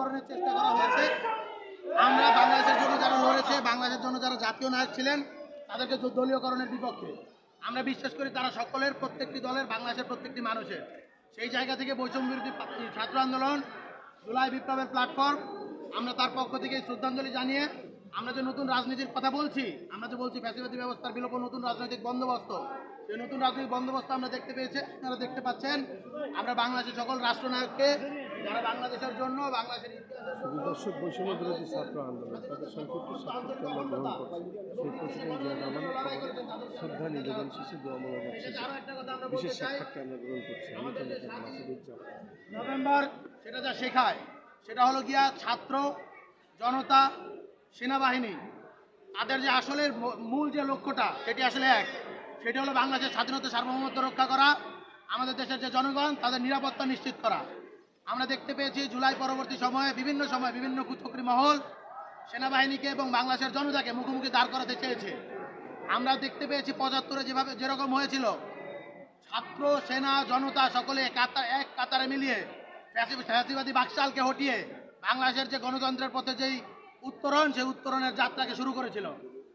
দলীয়করণের চেষ্টা করা হয়েছে। আমরা বাংলাদেশের জন্য যারা লড়েছে, বাংলাদেশের জন্য যারা জাতীয় নায়ক ছিলেন, তাদেরকে দলীয়করণের বিপক্ষে। আমরা বিশ্বাস করি তারা সকলের প্রত্যেকটি দলের, বাংলাদেশের প্রত্যেকটি মানুষের। সেই জায়গা থেকে বৈষম্য বিরোধী ছাত্র আন্দোলন, জুলাই বিপ্লবের প্ল্যাটফর্ম আমরা তার পক্ষ থেকে শ্রদ্ধাঞ্জলি জানিয়ে আমরা যে নতুন রাজনীতির কথা বলছি, আমরা যে বলছি ফ্যাসিবাদী ব্যবস্থার বিলোপ নতুন রাজনৈতিক বন্দোবস্ত, সেই নতুন রাজনৈতিক বন্দোবস্ত আমরা দেখতে পেয়েছি, আপনারা দেখতে পাচ্ছেন। আমরা বাংলাদেশের সকল রাষ্ট্রনায়ককে যারা বাংলাদেশের জন্য বাংলাদেশের ইতিহাসের জন্য দর্শক বৈষম্য বিরোধী ছাত্র আন্দোলন তাদের সংক্ষিপ্ত সাক্ষাৎকার আমরা গ্রহণ করছি। সেই প্রেসিডেন্ট জিয়া রহমানের খবরে শ্রদ্ধা নিবেদন শেষে দোয়া মোনাজাত শেষে আরও একটা কথা আমরা বিশেষ বলতে আমরা গ্রহণ করছি। আমি কলেজের মাসুদুজ্জামান নভেম্বর সেটা যা শেখায় সেটা হলো গিয়া ছাত্র জনতা সেনাবাহিনী তাদের যে আসলে মূল যে লক্ষ্যটা সেটি আসলে এক। সেটি হলো বাংলাদেশের স্বাধীনতা সার্বভৌমত্ব রক্ষা করা আমাদের দেশের যে জনগণ তাদের নিরাপত্তা নিশ্চিত করা। আমরা দেখতে পেয়েছি জুলাই পরবর্তী সময়ে বিভিন্ন সময় বিভিন্ন কুচক্রী মহল সেনাবাহিনীকে এবং বাংলাদেশের জনতাকে মুখোমুখি দাঁড় করাতে চেয়েছে। আমরা দেখতে পেয়েছি পঁচাত্তরে যেভাবে যেরকম হয়েছিল, ছাত্র, সেনা, জনতা সকলে কাতার এক কাতারে মিলিয়ে ফ্যাসি- ফ্যাসিবাদী বাকশালকে হটিয়ে বাংলাদেশের যে গণতন্ত্রের পথে যেই উত্তরণ, সেই উত্তরণের যাত্রাকে শুরু করেছিল।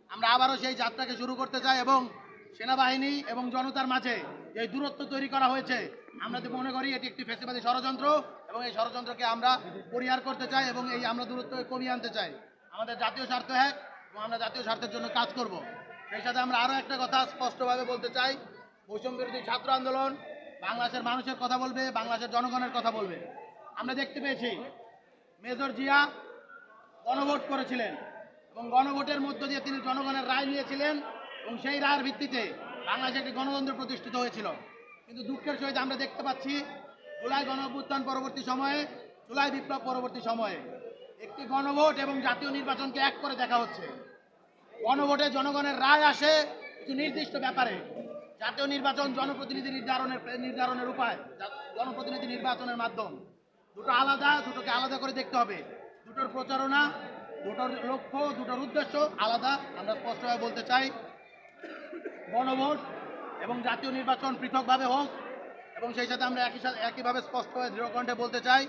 আমরা আবারও সেই যাত্রাকে শুরু করতে চাই এবং সেনাবাহিনী এবং জনতার মাঝে যে দূরত্ব তৈরি করা হয়েছে, আমরা মনে করি এটি একটি ফ্যাসিবাদী ষড়যন্ত্র। এবং এই ষড়যন্ত্রকে আমরা পরিহার করতে চাই এবং এই আমরা দূরত্ব কমিয়ে আনতে চাই। আমাদের জাতীয় স্বার্থ এক এবং আমরা জাতীয় স্বার্থের জন্য কাজ করব। সেই সাথে আমরা আরও একটা কথা স্পষ্টভাবে বলতে চাই। বৈষম্য বিরোধী ছাত্র আন্দোলন বাংলাদেশের মানুষের কথা বলবে, বাংলাদেশের জনগণের কথা বলবে। আমরা দেখতে পেয়েছি, মেজর জিয়া গণভোট করেছিলেন এবং গণভোটের মধ্য দিয়ে তিনি জনগণের রায় নিয়েছিলেন এবং সেই রায়ের ভিত্তিতে বাংলাদেশে একটি গণতন্ত্র প্রতিষ্ঠিত হয়েছিল। কিন্তু দুঃখের সহিত আমরা দেখতে পাচ্ছি জুলাই গণ অভ্যুত্থান পরবর্তী সময়ে, জুলাই বিপ্লব পরবর্তী সময়ে। একটি গণভোট এবং জাতীয় নির্বাচনকে এক করে দেখা হচ্ছে। গণভোটে জনগণের রায় আসে কিছু নির্দিষ্ট ব্যাপারে। জাতীয় নির্বাচন জনপ্রতিনিধি নির্ধারণের নির্ধারণের উপায় জনপ্রতিনিধি নির্বাচনের মাধ্যম। দুটো আলাদা, দুটোকে আলাদা করে দেখতে হবে। দুটোর প্রচারণা, দুটোর লক্ষ্য, দুটোর উদ্দেশ্য আলাদা। আমরা স্পষ্টভাবে বলতে চাই, গণভোট এবং জাতীয় নির্বাচন পৃথকভাবে হোক এবং সেই সাথে আমরা একই সাথে একইভাবে স্পষ্টভাবে দৃঢ়কণ্ঠে বলতে চাই,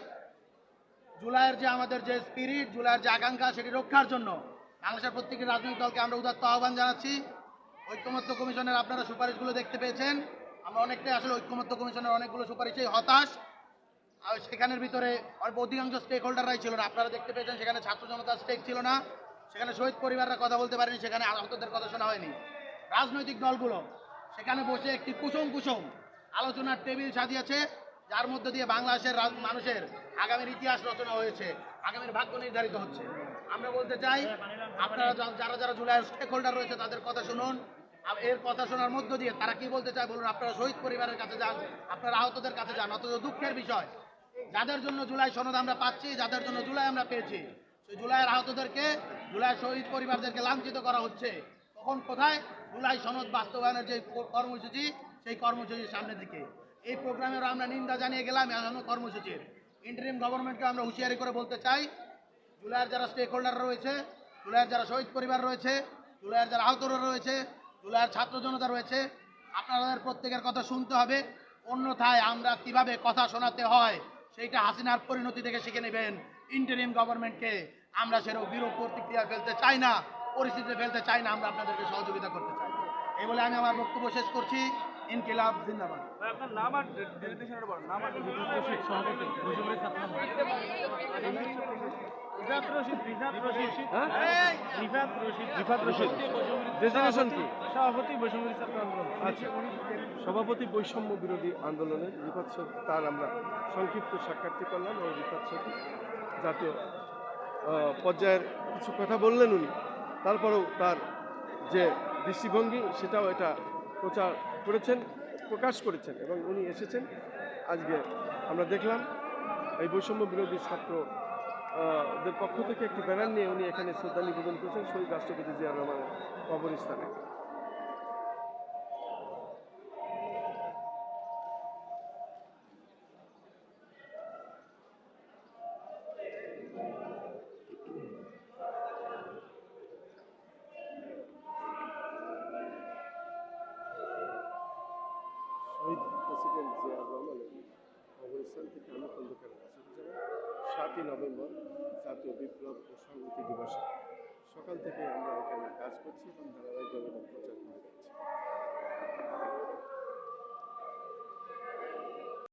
জুলাইয়ের যে আমাদের যে স্পিরিট জুলাইয়ের যে আকাঙ্ক্ষা, সেটি রক্ষার জন্য বাংলাদেশের প্রত্যেকটি রাজনৈতিক দলকে আমরা উদাত্ত আহ্বান জানাচ্ছি। ঐক্যমত্য কমিশনের আপনারা সুপারিশগুলো দেখতে পেয়েছেন। আমরা অনেকটাই আসলে ঐক্যমত্য কমিশনের অনেকগুলো সুপারিশেই হতাশ। আর সেখানের ভিতরে অল্প অধিকাংশ স্টেক হোল্ডাররাই ছিল না। আপনারা দেখতে পেয়েছেন, সেখানে ছাত্র জনতার স্টেক ছিল না। সেখানে শহীদ পরিবাররা কথা বলতে পারেনি, সেখানে আহতদের কথা শোনা হয়নি। রাজনৈতিক দলগুলো সেখানে বসে একটি কুসুম কুসুম আলোচনার টেবিল সাজিয়েছে, যার মধ্যে দিয়ে বাংলাদেশের মানুষের আগামীর ইতিহাস রচনা হয়েছে, আগামীর ভাগ্য নির্ধারিত হচ্ছে। আমরা বলতে চাই, আপনারা যারা যারা জুলাইয়ের স্টেক হোল্ডার রয়েছে, তাদের কথা শুনুন। এর কথা শোনার মধ্য দিয়ে তারা কি বলতে চায় বলুন, আপনারা শহীদ পরিবারের কাছে যান, আপনারা আহতদের কাছে যান, অথচ দুঃখের বিষয়, যাদের জন্য জুলাই সনদ আমরা পাচ্ছি, যাদের জন্য জুলাই আমরা পেয়েছি, সেই জুলাইয়ের আহতদেরকে, জুলাই শহীদ পরিবারদেরকে লাঞ্ছিত করা হচ্ছে। তখন কোথায়? জুলাই সনদ বাস্তবায়নের যে কর্মসূচি সেই কর্মসূচির সামনের দিকে। এই প্রোগ্রামের আমরা নিন্দা জানিয়ে গেলাম এখনও কর্মসূচির। ইন্টারিম গভর্নমেন্টকে আমরা হুঁশিয়ারি করে বলতে চাই, জুলাইয়ের যারা স্টেক হোল্ডার রয়েছে, জুলাইয়ের যারা শহীদ পরিবার রয়েছে, জুলাইয়ের যারা আহতরা রয়েছে, জুলাইয়ের ছাত্র জনতা রয়েছে, আপনাদের প্রত্যেকের কথা শুনতে হবে। অন্যথায় আমরা কীভাবে কথা শোনাতে হয়, সেইটা হাসিনার পরিণতি থেকে শিখে নেবেন। ইন্টারিম গভর্নমেন্টকে আমরা সেরকম বিরূপ প্রতিক্রিয়া ফেলতে চাই না পরিস্থিতিতে ফেলতে চাই না, আমরা আপনাদেরকে সহযোগিতা করতে চাই। এই বলে আমি আমার বক্তব্য শেষ করছি। ইনকিলাব জিন্দাবাদ। আপনার নাম আর ডেজিগনেশনটা বলেন নাম আর সভাপতি বৈষম্যের ছাত্র রিফাত রশিদ রিফাত রশিদ। হ্যাঁ? রিফাত রশিদ রিফাত রশিদ। Designation কি? সভাপতি বৈষম্যের ছাত্র আন্দোলন। আচ্ছা। সভাপতি বৈষম্য বিরোধী আন্দোলনের রিফাত তার আমরা সংক্ষিপ্ত সাক্ষাৎটি করলাম এবং রিফাত জাতীয় পর্যায়ের কিছু কথা বললেন উনি। তারপরেও তার যে দৃষ্টিভঙ্গি সেটাও এটা প্রচার করেছেন, প্রকাশ করেছেন এবং উনি এসেছেন। আজকে আমরা দেখলাম এই বৈষম্য বিরোধী ছাত্র দের পক্ষ থেকে একটি ব্যানার নিয়ে উনি এখানে শ্রদ্ধা নিবেদন করেছেন শহীদ রাষ্ট্রপতি জিয়া রহমানের কবরস্থানে। শহীদ প্রেসিডেন্ট জিয়া রহমানের কবরস্থান থেকে আমি খন্দকার সাতই নভেম্বর জাতীয় বিপ্লব ও সংহতি দিবসে। সকাল থেকে আমরা এখানে কাজ করছি এবং ধারাবাহিকভাবে প্রচার করে